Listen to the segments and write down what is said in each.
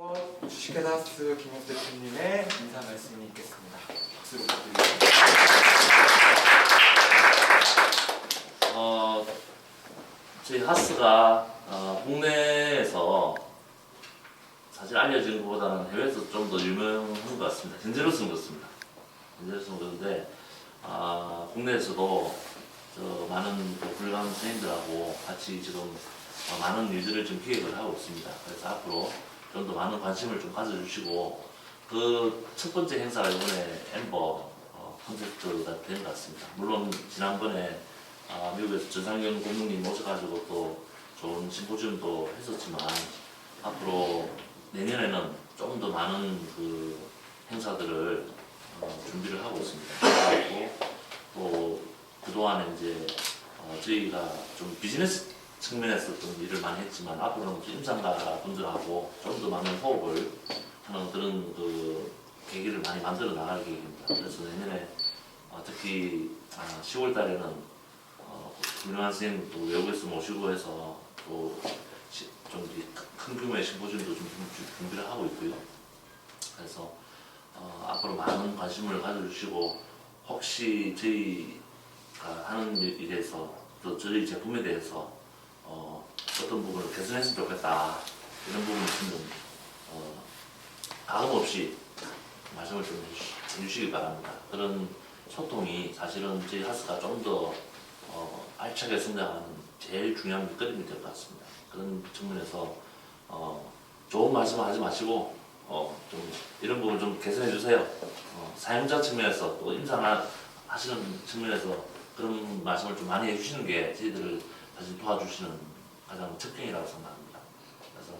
어, 주식회사스 김혁 대표님의 인사 말씀이 있겠습니다. 박수로 부탁드립니다. 어, 저희 하스가 어, 국내에서 사실 알려진 것보다는 해외에서 좀 더 유명한 것 같습니다. 현재로서는 그렇습니다. 현재로서는 그런데 아, 국내에서도 저 많은 또 훌륭한 선생님들하고 같이 지금 어, 많은 일들을 좀 기획을 하고 있습니다. 그래서 앞으로 좀 더 많은 관심을 좀 가져주시고 그 첫 번째 행사가 이번에 엠버 어, 콘서트가 된 것 같습니다. 물론 지난번에 아, 미국에서 전상현 고문님 모셔가지고 또 좋은 심포지움도 했었지만 앞으로 내년에는 조금 더 많은 그 행사들을 어, 준비를 하고 있습니다. 그리고 또 그동안에 이제 어, 저희가 좀 비즈니스 측면에서 좀 일을 많이 했지만 앞으로는 또 임상가 분들하고 좀 더 많은 호흡을 하는 그런 그 계기를 많이 만들어 나갈 계획입니다. 그래서 내년에 어, 특히 아, 10월 달에는 어, 훌륭한 선생님 또 외국에서 모시고 해서 또좀큰 규모의 심포지움도 좀 준- 준비를 하고 있고요. 그래서 어, 앞으로 많은 관심을 가져주시고 혹시 저희가 하는 일- 일에서 또 저희 제품에 대해서 어, 어떤 부분을 개선했으면 좋겠다 이런 부분 있으면 어, 가감 없이 말씀을 좀 해주시- 해주시기 바랍니다. 그런 소통이 사실은 저희 하스가 좀더 어, 알차게 성장하는 제일 중요한 밑거름이 될 것 같습니다. 그런 측면에서 어, 좋은 말씀 하지 마시고 어, 좀 이런 부분 좀 개선해 주세요. 어, 사용자 측면에서 또 임상 하시는 측면에서 그런 말씀을 좀 많이 해주시는 게 저희들을 사실 도와주시는 가장 특징이라고 생각합니다. 그래서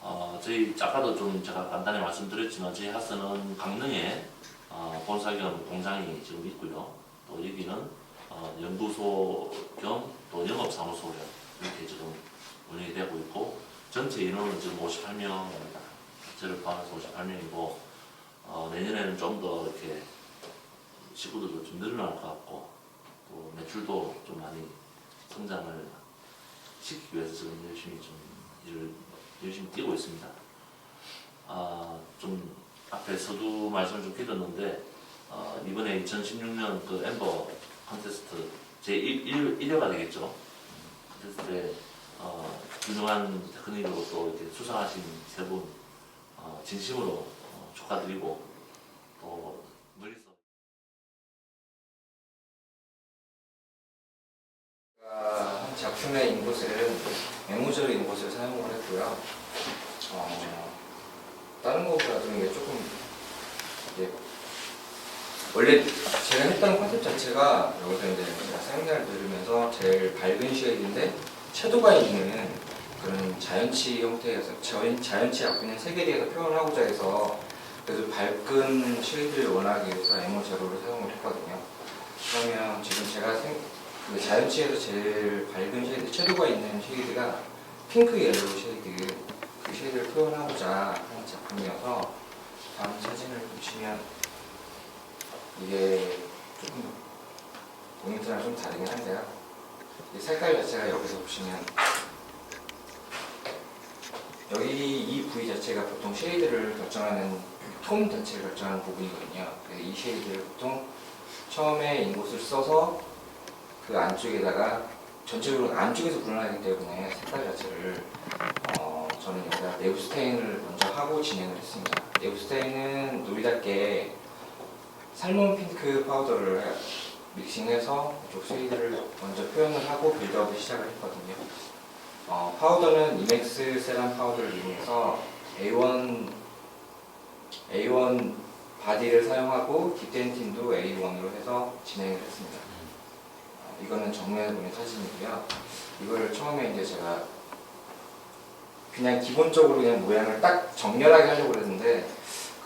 어, 저희 아까도 좀 제가 간단히 말씀드렸지만 저희 하스는 강릉에 어, 본사 겸 공장이 지금 있고요. 또 여기는 어, 연구소 겸 또 영업사무소 이렇게 지금 운영이 되고 있고 전체 인원은 지금 58명입니다. 저를 포함해서 58명이고 어, 내년에는 좀 더 이렇게 식구들도 좀 늘어날 것 같고 또 매출도 좀 많이 성장을 시키기 위해서 지금 열심히 좀 일을 열심히 뛰고 있습니다. 아, 좀 앞에 서두 말씀을 좀 드렸는데 어, 이번에 2016년 그 엠버 콘테스트 제 1, 1, 회가 되겠죠. 콘테스트에 어, 훌륭한 테크닉으로 또 이렇게 수상하신 세분 어, 진심으로 어, 축하드리고 또 작품의 인곳은 메모저의 인곳을 사용을 했고요. 어, 다른 거보다도 이게 조금 이제 원래 제가 했던 컨셉 자체가 여기서 이제 사용자를 들으면서 제일 밝은 쉐이드인데 채도가 있는 그런 자연치 형태에서 자연, 자연치 앞에 있는 색에 대해서 표현을 하고자 해서 그래서 밝은 쉐이드를 원하기 위해서 에모 제로를 사용을 했거든요. 그러면 지금 제가 생, 그 자연치에서 제일 밝은 쉐이드, 채도가 있는 쉐이드가 핑크 옐로우 쉐이드, 그 쉐이드를 표현하고자 하는 작품이어서 다음 사진을 보시면 이게 조금 모니터랑 좀 다르긴 한데요. 이 색깔 자체가 여기서 보시면 여기 이 부위 자체가 보통 쉐이드를 결정하는 톤 자체를 결정하는 부분이거든요. 이 쉐이드를 보통 처음에 인곳을 써서 그 안쪽에다가 전체적으로 안쪽에서 불어나기 때문에 색깔 자체를 어, 저는 여기다 네브 스테인을 먼저 하고 진행을 했습니다. 네브 스테인은 노이답게 살몬 핑크 파우더를 믹싱해서 이쪽 쉐이드를 먼저 표현을 하고 빌드업을 시작을 했거든요. 어, 파우더는 이맥스 세럼 파우더를 이용해서 A1 A1 바디를 사용하고 딥덴틴도 A1으로 해서 진행을 했습니다. 어, 이거는 정면에 보는 사진이고요. 이거를 처음에 이제 제가 그냥 기본적으로 그냥 모양을 딱 정렬하게 하려고 그랬는데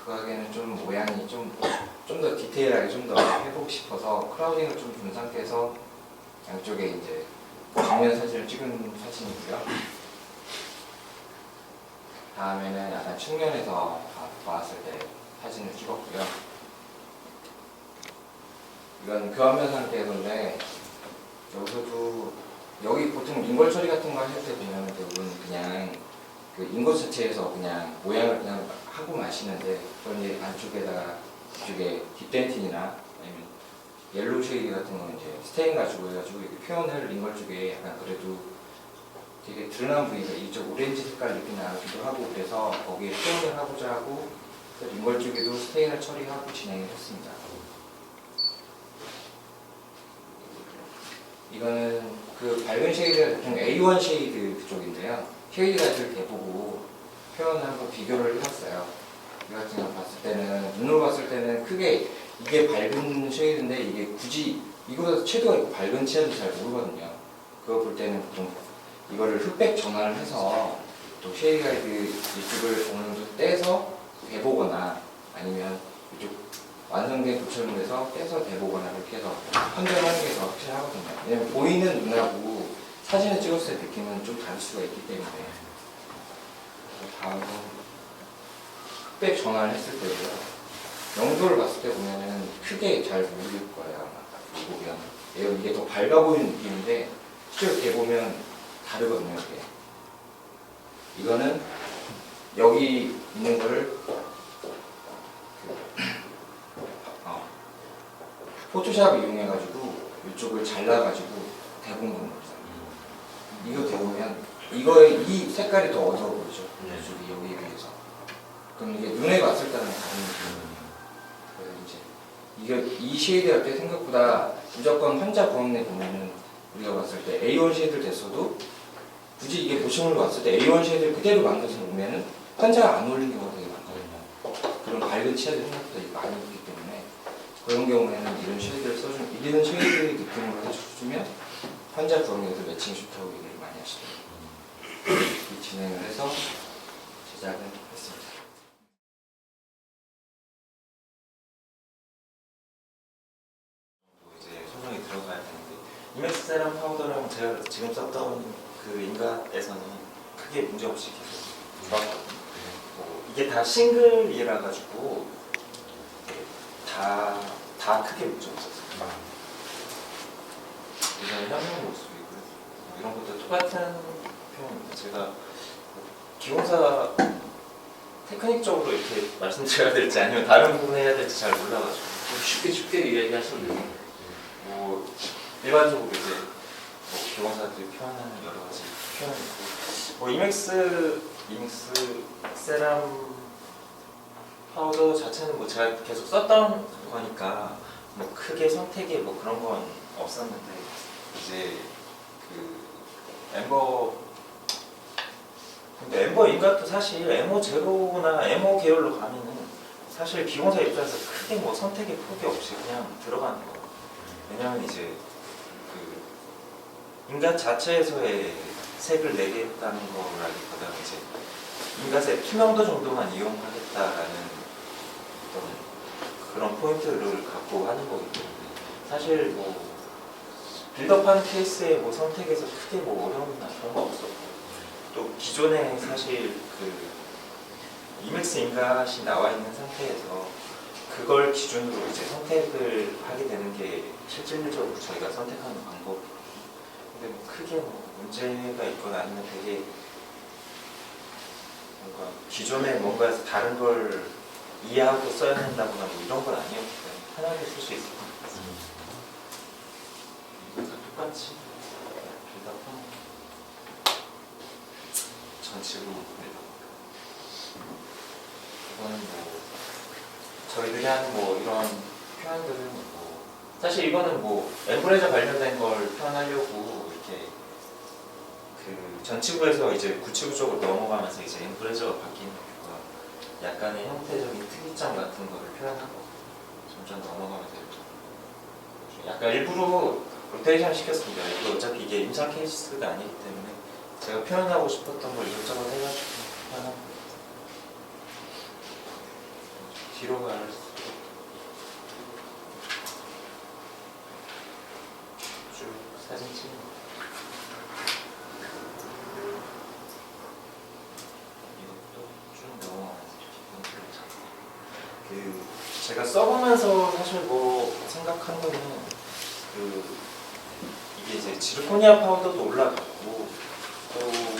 그 가게는 좀 모양이 좀 좀 더 디테일하게 좀 더 해보고 싶어서 크라우딩을 좀 준 상태에서 양쪽에 이제 정면 사진을 찍은 사진이고요. 다음에는 약간 측면에서 봐- 봤을 때 사진을 찍었고요. 이건 교환면 상태인데 여기서도 여기 보통 링걸 처리 같은 거 할 때 보면 대부분 그냥 그 인곳 자체에서 그냥 모양을 그냥 하고 마시는데 그런 이제 안쪽에다가 이쪽에 딥덴틴이나 아니면 옐로우 쉐이드 같은 거는 이제 스테인 가지고 해가지고 이렇게 표현을 링걸 쪽에 약간 그래도 되게 드러난 부위가 이쪽 오렌지 색깔 느낌 나기도 하고 그래서 거기에 표현을 하고자 하고 링걸 쪽에도 스테인을 처리하고 진행을 했습니다. 이거는 그 밝은 쉐이드가 보통 A1 쉐이드 그쪽인데요. 쉐이드 가지를 대보고 표현을 한번 비교를 해봤어요. 이 같은 거 봤을 때는 눈으로 봤을 때는 크게 이게 밝은 쉐이드인데 이게 굳이 이거보다 채도가 있고 밝은 채도 잘 모르거든요. 그거 볼 때는 보통 이거를 흑백 전환을 해서 또 쉐이드 가이드 이쪽을 어느 정도 떼서 대보거나 아니면 이쪽 완성된 도출물에서 떼서 대보거나 이렇게 해서 판별하는 게 더 확실하거든요. 왜냐면 보이는 눈하고 사진을 찍었을 때 느낌은 좀 다를 수가 있기 때문에 다음은 흑백 전환을 했을 때고요. 영도를 봤을 때 보면은 크게 잘 모를 거예요. 아마 딱 보면 이게 더 밝아 보이는 느낌인데 실제로 대보면 다르거든요. 이게. 이거는 여기 있는 거를 포토샵 이용해가지고 이쪽을 잘라가지고 대본 건 겁니다. 이거 대보면 이거의 이 색깔이 더 어두워 보이죠. 네. 이쪽이 여기에 비해서. 그럼 이게 눈에 봤을 때는 다른 느낌이에요. 그래서 이제 이게 이 쉐이드 할때 생각보다 무조건 환자 보험에 보면은 우리가 봤을 때 A1 쉐이드를 됐어도 굳이 이게 보시물로 봤을 때 A1 쉐이드를 그대로 만들어서 보면은 환자가 안 어울리는 경우가 되게 많거든요. 그런 밝은 치아들이 생각보다 많이 그런 경우에는 이런 쉐이드를 써주면 이런 쉐이드 느낌으로 해주면 환자 부엉에도 매칭 좋다고 얘기를 많이 하시더라고요. 이 진행을 해서 제작을 했습니다. 뭐 이제 소정이 들어가야 되는데 이맥스 세럼 파우더랑 제가 지금 썼던 그 인간에서는 크게 문제 없이 계속 좋았거든요. 뭐 이게 다 싱글이라 가지고 다 다 크게 문제 없었어요. 이런 현명 모습이고요. 뭐 이런 것도 똑같은 표현입니다. 제가 뭐 기공사 테크닉적으로 이렇게 말씀드려야 될지 아니면 다른 부분 해야 될지 잘 몰라가지고 좀 쉽게 쉽게 이야기하시면 돼요. 뭐 일반적으로 이제 뭐 기공사들이 표현하는 여러 가지 표현이 있고 뭐 이맥스 이맥스 세람 파우더 자체는 뭐 제가 계속 썼던 거니까 뭐 크게 선택에 뭐 그런 건 없었는데 이제 그 엠버 근데 엠버 인가도 사실 에모 제로나 에모 계열로 가면은 사실 기공사 입장에서 크게 뭐 선택의 폭이 없이 그냥 들어가는 거예요. 왜냐면 이제 그 인간 자체에서의 색을 내겠다는 거라기보다 이제 인간의 투명도 정도만 이용하겠다라는 어떤 그런 포인트를 갖고 하는 거기 때문에 사실 뭐 빌드업하는 케이스에 뭐 선택에서 크게 뭐 어려움이나 그런 거 없었고 또 기존에 사실 그 이맥스 인갓이 나와 있는 상태에서 그걸 기준으로 이제 선택을 하게 되는 게 실질적으로 저희가 선택하는 방법. 근데 뭐 크게 뭐 문제가 있거나 아니면 되게 뭔가 기존에 뭔가에서 다른 걸 이해하고 써야 된다거나 뭐 이런 건 아니었기 때문에 편하게 쓸 수 있을 것. 이거 다. 똑같이. 빌드업하는 전치로 이거는 뭐 저희들이 하는 뭐 이런 표현들은 뭐 사실 이거는 뭐 엠브레저 관련된 걸 표현하려고 이렇게 그 전치부에서 이제 구치부 쪽으로 넘어가면서 이제 엠브레저가 바뀌는 거가 약간의 형태적인 특이점 같은 거를 표현하고 점점 넘어가면서 이렇게 약간 일부러 로테이션 시켰습니다. 이거 어차피 이게 임상 케이스가 아니기 때문에 제가 표현하고 싶었던 걸 이것저것 해가지고 표현한 거예요. 뒤로 갈수록 쭉 사진 찍는 거. 이것도 쭉 넘어가면서 이렇게 연결을 잡고. 그 제가 써보면서 사실 뭐 생각한 거는 그 이게 이제 지르코니아 파우더도 올라갔고 또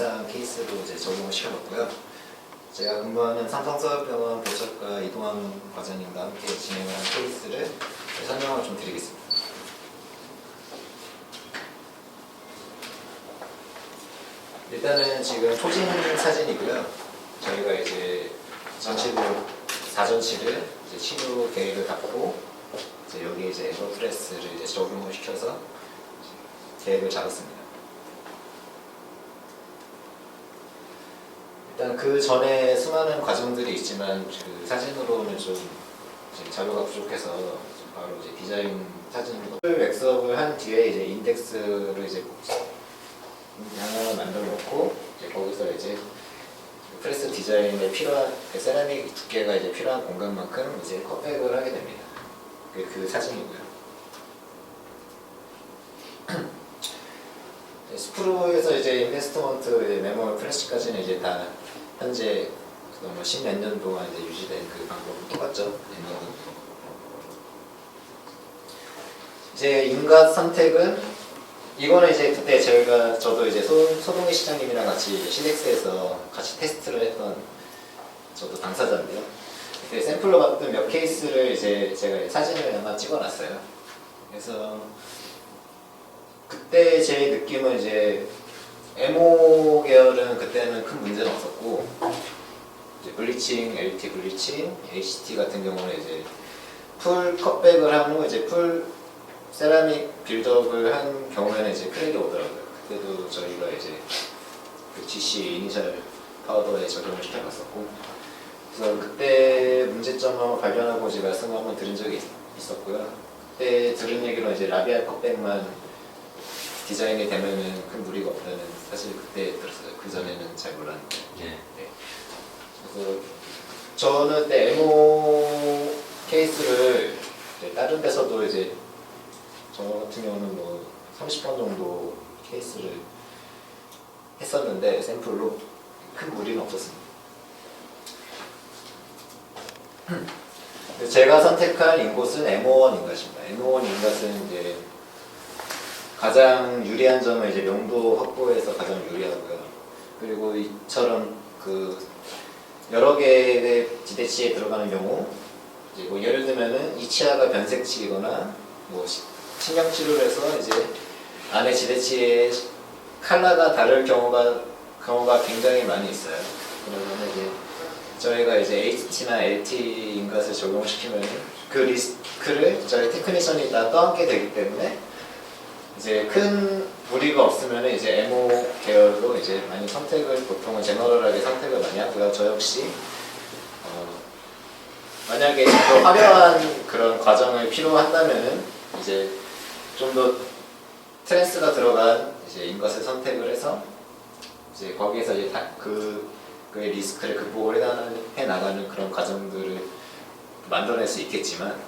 비슷한 케이스로 이제 적용을 시켜봤고요. 제가 근무하는 삼성서울병원 보철과 이동환 과장님과 함께 진행을 한 케이스를 설명을 좀 드리겠습니다. 일단은 지금 토진 사진이고요. 저희가 이제 전체도 사전치를 이제 치료 계획을 갖고 이제 여기 이제 에버프레스를 이제 적용을 시켜서 계획을 잡았습니다. 일단 그 전에 수많은 과정들이 있지만 그 사진으로는 좀 자료가 부족해서 바로 이제 디자인 사진으로 엑스업을 한 뒤에 이제 인덱스를 이제 양을 만들어 놓고 이제 거기서 이제 프레스 디자인에 필요한 그 세라믹 두께가 이제 필요한 공간만큼 이제 컷백을 하게 됩니다. 그, 그 사진이고요. 스프로에서 이제 인베스트먼트 이제 메모리 프레스까지는 이제 다 현재 뭐 십몇 년 동안 이제 유지된 그 방법은 똑같죠. 옛날은. 이제 인가 선택은 이거는 이제 그때 저희가 저도 이제 소, 소동희 시장님이랑 같이 실렉스에서 같이 테스트를 했던 저도 당사자인데요. 그때 샘플로 봤던 몇 케이스를 이제 제가 사진을 아마 찍어놨어요. 그래서 그때 제 느낌은 이제 에모 계열은 그때는 큰 문제는 없었고 이제 블리칭, LT 블리칭, HT 같은 경우는 이제 풀 컷백을 하고 이제 풀 세라믹 빌드업을 한 경우에는 이제 크랙이 오더라고요. 그때도 저희가 이제 그 GC 이니셜 파우더에 적용을 시켜봤었고 그래서 그때 문제점 한번 발견하고 이제 말씀 한번 드린 적이 있- 있었고요. 그때 들은 얘기로 이제 라비알 컷백만 디자인이 되면은 큰 무리가 없다는 사실 그때 들었어요. 그 전에는 잘 몰랐는데. 예. 그래서 저는 그때 에모 케이스를 다른 데서도 이제 저 같은 경우는 뭐 30번 정도 케이스를 했었는데 샘플로 큰 무리는 없었습니다. 제가 선택한 인곳은 M51 인갓입니다. M51 인갓은 이제 가장 유리한 점은 이제 명도 확보에서 가장 유리하고요. 그리고 이처럼 그 여러 개의 지대치에 들어가는 경우 이제 뭐 예를 들면은 이 치아가 변색치이거나 뭐 시- 신경 치료를 해서 이제 안에 지대치의 칼라가 다를 경우가 경우가 굉장히 많이 있어요. 그러면 이제 저희가 이제 HT나 LT 인갓을 적용시키면 그 리스크를 저희 테크니션이 다 떠안게 되기 때문에 이제 큰 무리가 없으면 이제 에모 계열로 이제 많이 선택을 보통은 제너럴하게 선택을 많이 하고요. 저 역시 어, 만약에 좀더 화려한 그런 과정을 필요한다면은 이제 좀 더 트랜스가 들어간 이제 인것을 선택을 해서 이제 거기에서 이제 다, 그 그의 리스크를 극복을 해나가는, 해나가는 그런 과정들을 만들어낼 수 있겠지만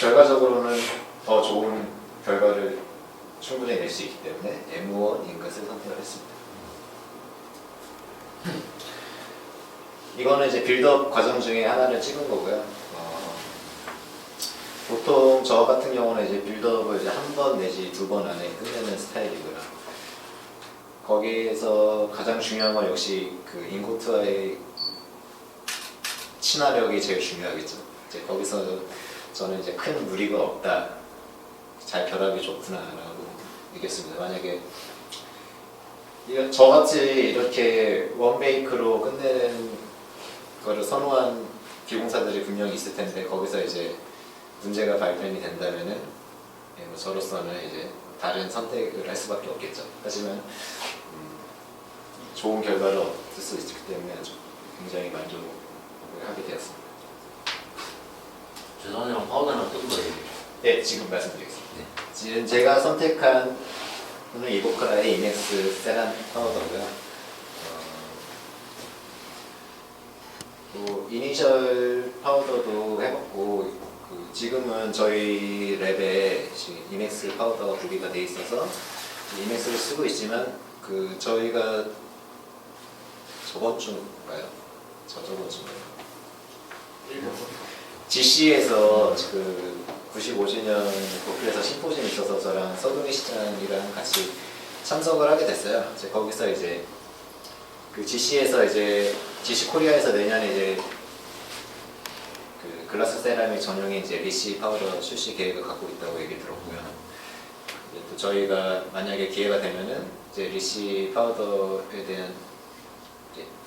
결과적으로는 더 좋은 결과를 충분히 낼 수 있기 때문에 M1 인것을 선택을 했습니다. 이거는 이제 빌드업 과정 중에 하나를 찍은 거고요. 어, 보통 저 같은 경우는 이제 빌드업을 이제 한 번 내지 두 번 안에 끝내는 스타일이고요. 거기에서 가장 중요한 건 역시 그 인고트와의 친화력이 제일 중요하겠죠. 이제 거기서 저는 이제 큰 무리가 없다. 잘 결합이 좋구나라고 느꼈습니다. 만약에 저같이 이렇게 원메이크로 끝내는 거를 선호한 기공사들이 분명히 있을 텐데 거기서 이제 문제가 발견이 된다면은 예, 뭐 저로서는 이제 다른 선택을 할 수밖에 없겠죠. 하지만 음, 좋은 결과를 얻을 수 있기 때문에 굉장히 만족을 하게 되었습니다. 죄송하지만 파우더는 어떤 거예요? 네, 지금 말씀드리겠습니다. 지금 제가 선택한 오늘 이보크라의 이넥스 세란 파우더고요. 어, 또 이니셜 파우더도 해봤고 그 지금은 저희 랩에 이넥스 파우더가 구비가 돼 있어서 이넥스를 쓰고 있지만 그 저희가 저번 주인가요? 저 저번 주인가요? GC에서 그 95주년 고필에서 심포지엄이 있어서 저랑 서동희 시장이랑 같이 참석을 하게 됐어요. 이제 거기서 이제 그 GC에서 이제 GC 코리아에서 내년에 이제 그 글라스 세라믹 전용의 이제 리시 파우더 출시 계획을 갖고 있다고 얘기 들었고요. 또 저희가 만약에 기회가 되면은 이제 리시 파우더에 대한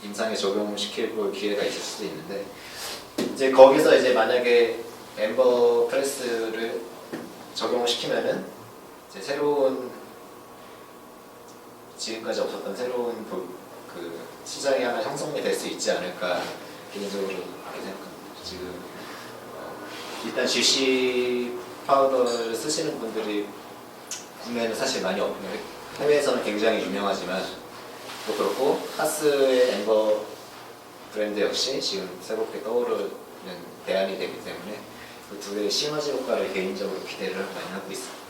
임상에 적용시킬 볼 기회가 있을 수도 있는데 이제 거기서 이제 만약에 엠버 프레스를 적용을 시키면은 이제 새로운 지금까지 없었던 새로운 도- 그 시장이 하나 형성이 될 수 있지 않을까 개인적으로 생각합니다. 지금 어, 일단 GC 파우더를 쓰시는 분들이 국내에는 사실 많이 없고요. 해외에서는 굉장히 유명하지만 또 그렇고 하스의 엠버 브랜드 역시 지금 새롭게 떠오르는 대안이 되기 때문에 그 두 개의 시너지 효과를 개인적으로 기대를 많이 하고 있습니다.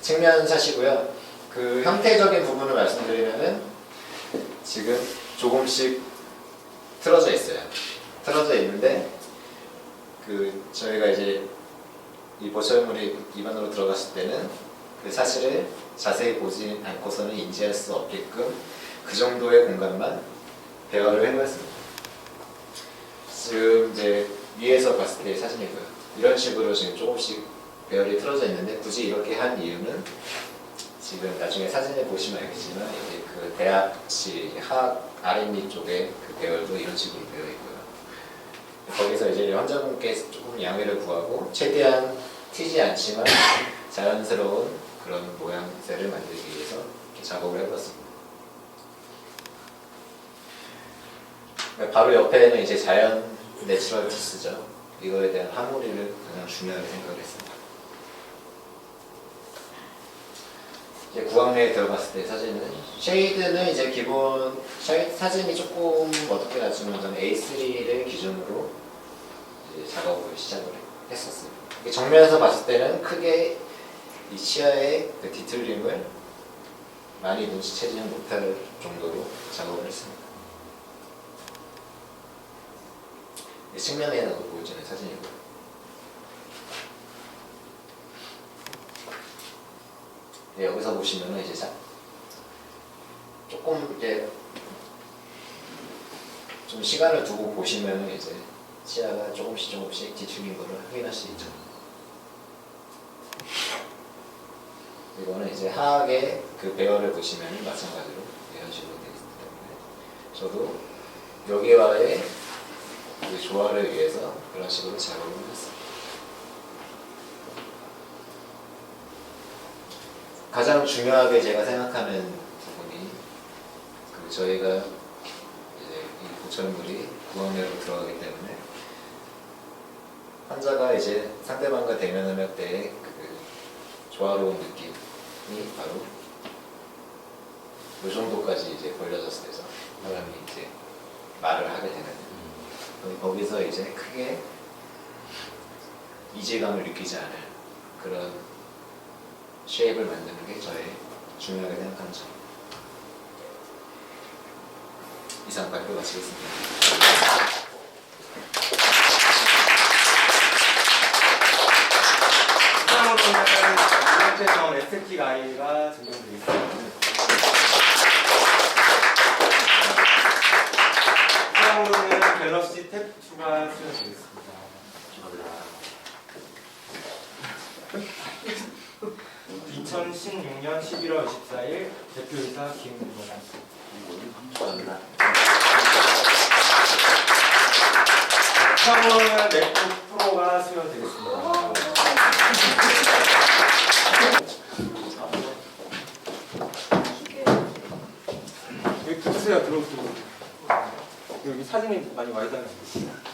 측면샷이고요. 그 형태적인 부분을 말씀드리면은 지금 조금씩 틀어져 있어요. 틀어져 있는데 그 저희가 이제 이 보철물이 입안으로 들어갔을 때는 그 사실을 자세히 보지 않고서는 인지할 수 없게끔 그 정도의 공간만 배열을 해봤습니다. 지금 이제 위에서 봤을 때 사진이고요. 이런 식으로 지금 조금씩 배열이 틀어져 있는데 굳이 이렇게 한 이유는 지금 나중에 사진을 보시면 알겠지만 이제 그 대학시 학 R&D 쪽에 그 배열도 이런 식으로 되어 있고요. 거기서 이제 환자분께 조금 양해를 구하고 최대한 튀지 않지만 자연스러운 그런 모양새를 만들기 위해서 작업을 해봤습니다. 바로 옆에는 이제 자연 내추럴 티스죠. 이거에 대한 하모니를 가장 중요하게 생각을 했습니다. 이제 구강내에 들어갔을 때 사진은 쉐이드는 이제 기본 쉐이드 사진이 조금 어떻게 낮추면 저는 A3를 기준으로 작업을 시작을. 이게 정면에서 봤을 때는 크게 이 치아의 그 뒤틀림을 많이 눈치채지는 못할 정도로 작업을 했습니다. 이 측면에는 보여지는 사진이고요. 네, 여기서 보시면은 이제 자, 조금 이제 좀 시간을 두고 보시면은 이제 치아가 조금씩 조금씩 뒤틀린 거를 확인할 수 있죠. 이거는 이제 하악의 그 배열을 보시면은 마찬가지로 이런 식으로 되어 있기 때문에 저도 여기와의 그 조화를 위해서 그런 식으로 작업을 했습니다. 가장 중요하게 제가 생각하는 부분이 그 저희가 이제 이 보철물이 구강내로 들어가기 때문에 환자가 이제 상대방과 대면을 할 때의 그 조화로운 느낌이 바로 이 정도까지 이제 벌려졌을 때서 사람이 이제 말을 하게. 그럼 거기서 이제 크게 이질감을 느끼지 않을 그런 쉐입을 만드는 게 저의 중요하게 생각하는 점. 이상 발표 마치겠습니다. 에스테틱 아이가 증정되겠습니다. 다음으로는 갤럭시 탭 2가 수여되겠습니다. 축하드립니다. 2016년 11월 24일 대표이사 축하드립니다. 다음으로는 맥북 사장님 많이 와있다는 거.